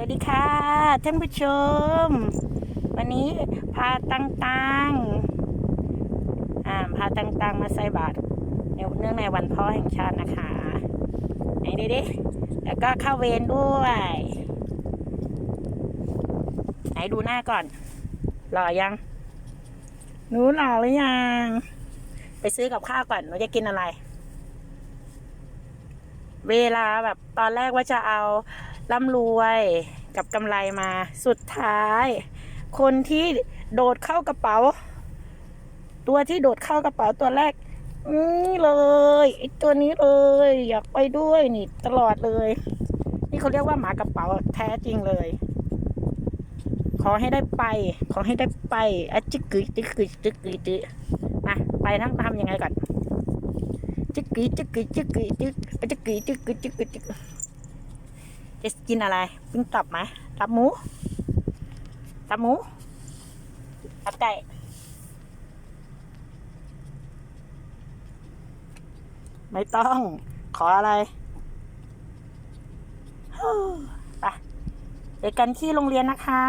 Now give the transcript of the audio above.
วัสดีค่ะท่านผู้ชม วันนี้พาตังตังอ่าพาตังตังมาใส่บาตรในเนื่องในวันพ่อแห่งชาตินะคะไหนดิดิแล้วก็เข้าเวรด้วย ไหนดูหน้าก่อนหล่อยังหนูหล่อหรือยัง ไปซื้อกับข้าวก่อนหนูจะกินอะไร เวลาแบบตอนแรกว่าจะเอาร่ำรวยกับกำไรมาสุดท้าย คนที่โดดเข้ากระเป๋า ตัวที่โดดเข้ากระเป๋าตัวแรกนี่เลยไอตัวนี้เลย อยากไปด้วยนี่ตลอดเลย นี่เขาเรียกว่าหมากระเป๋าแท้จริงเลย ขอให้ได้ไป ขอให้ได้ไปอะจิกกึจิกกึจิกกึจิมาไปทั้งทำยังไงก่อน จิกกึจิกกึจิกกึจิกจิกกึจิกกึจิกกึจิกจะกินอะไรปิ้งตับไหมตับหมูตับหมูตับไก่ไม่ต้อง ขออะไรไปเจอกันที่โรงเรียนนะคะ